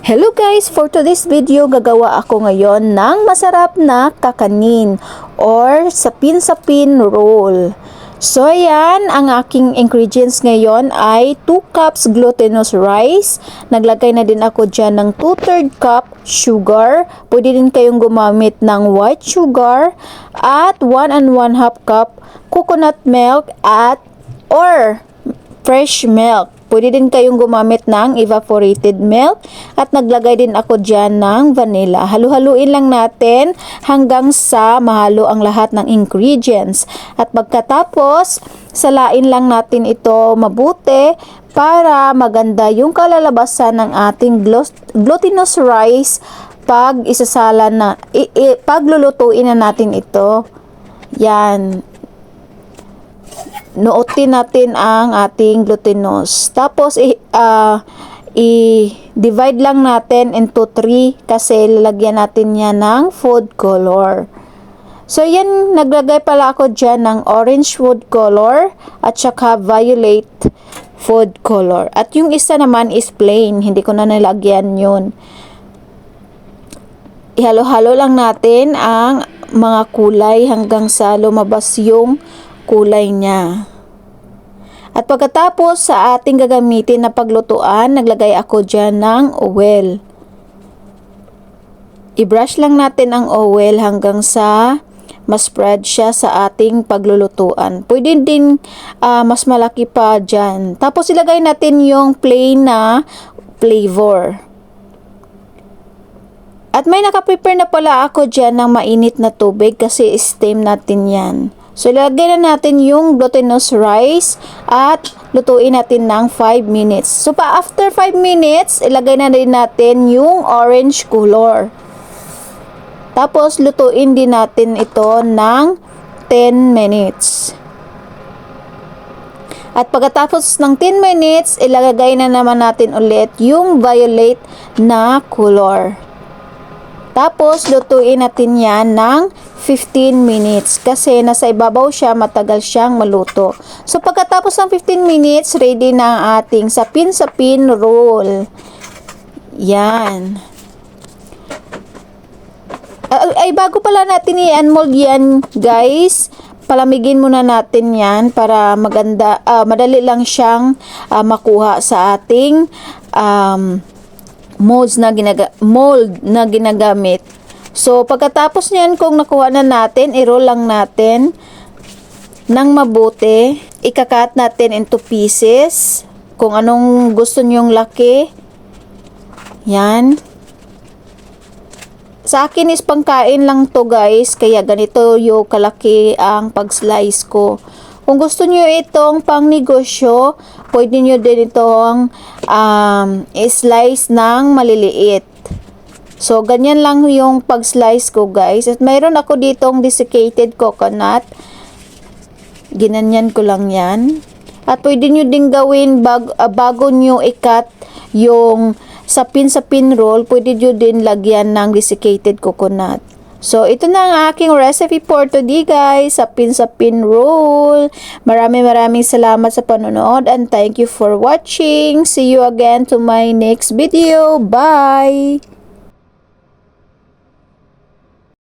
Hello guys! For today's video, gagawa ako ngayon ng masarap na kakanin or sapin-sapin roll. So ayan, ang aking ingredients ngayon ay 2 cups glutinous rice. Naglagay na din ako dyan ng 2 3 cup sugar. Pwede din kayong gumamit ng white sugar at 1 and 1 half cup coconut milk at or fresh milk. Pwede din kayong gumamit ng evaporated milk at naglagay din ako dyan ng vanilla. Halu-haluin lang natin hanggang sa mahalo ang lahat ng ingredients. At pagkatapos, salain lang natin ito mabuti para maganda yung kalalabasan ng ating glu- glutinous rice pag isasala na, i- i- paglulutuin na natin ito. Yan, nuotin natin ang ating glutinous. Tapos, i- ah, i-divide lang natin into 3 kasi lalagyan natin niya ng food color. So, yan, naglagay pala ako dyan ng orange food color at saka violet food color. At yung isa naman is plain, hindi ko na nilagyan yun. Ihalo-halo lang natin ang mga kulay hanggang sa lumabas yung kulay niya. At pagkatapos sa ating gagamitin na paglutuan, naglagay ako dyan ng oil. I-brush lang natin ang oil hanggang sa ma-spread siya sa ating paglulutuan. Pwede din ah, mas malaki pa dyan. Tapos ilagay natin yung plain na flavor. At may nakaprepare na pala ako dyan ng mainit na tubig kasi steam natin yan. So, ilagay na natin yung glutinous rice at lutuin natin ng 5 minutes. So, pa after 5 minutes, ilagay na din natin yung orange color. Tapos, lutuin din natin ito ng 10 minutes. At pagkatapos ng 10 minutes, ilagay na naman natin ulit yung violet na color. Tapos, lutuin natin yan ng 15 minutes kasi nasa ibabaw siya, matagal siyang maluto. So, pagkatapos ng 15 minutes, ready na ang ating sapin-sapin roll. Yan. Ay, ay, bago pala natin i-unmold yan, guys, palamigin muna natin yan para maganda, ah, madali lang siyang ah, makuha sa ating um, molds na ginaga mold na ginagamit. So, pagkatapos niyan, kung nakuha na natin, i-roll lang natin ng mabuti. Ikakat natin into pieces. Kung anong gusto nyong laki. Yan. Sa akin is pangkain lang to guys, kaya ganito yung kalaki ang pag-slice ko. Kung gusto niyo itong pang negosyo, pwede niyo din itong um, slice ng maliliit. So, ganyan lang yung pag-slice ko guys. At mayroon ako ditong desiccated coconut. Ginanyan ko lang yan. At pwede nyo din gawin bag, ah, bago nyo ikat yung sapin-sapin roll, pwede nyo din lagyan ng desiccated coconut. So, ito na ang aking recipe for today guys, sapin-sapin roll. Maraming maraming salamat sa panonood and thank you for watching. See you again to my next video. Bye!